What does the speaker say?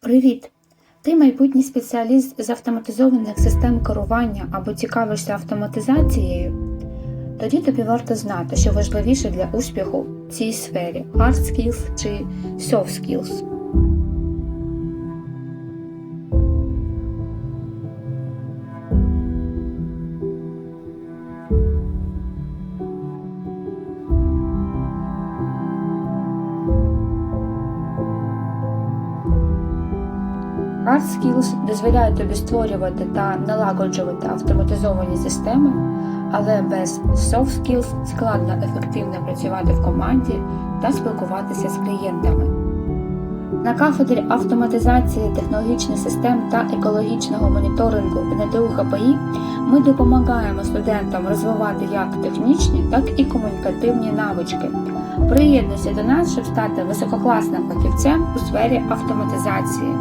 Привіт! Ти майбутній спеціаліст з автоматизованих систем керування або цікавишся автоматизацією? Тоді тобі варто знати, що важливіше для успіху в цій сфері hard skills чи soft skills. Hard Skills дозволяють тобі створювати та налагоджувати автоматизовані системи, але без Soft Skills складно ефективно працювати в команді та спілкуватися з клієнтами. На кафедрі автоматизації технологічних систем та екологічного моніторингу НДУ ХПІ ми допомагаємо студентам розвивати як технічні, так і комунікативні навички. Приєднуйся до нас, щоб стати висококласним фахівцем у сфері автоматизації.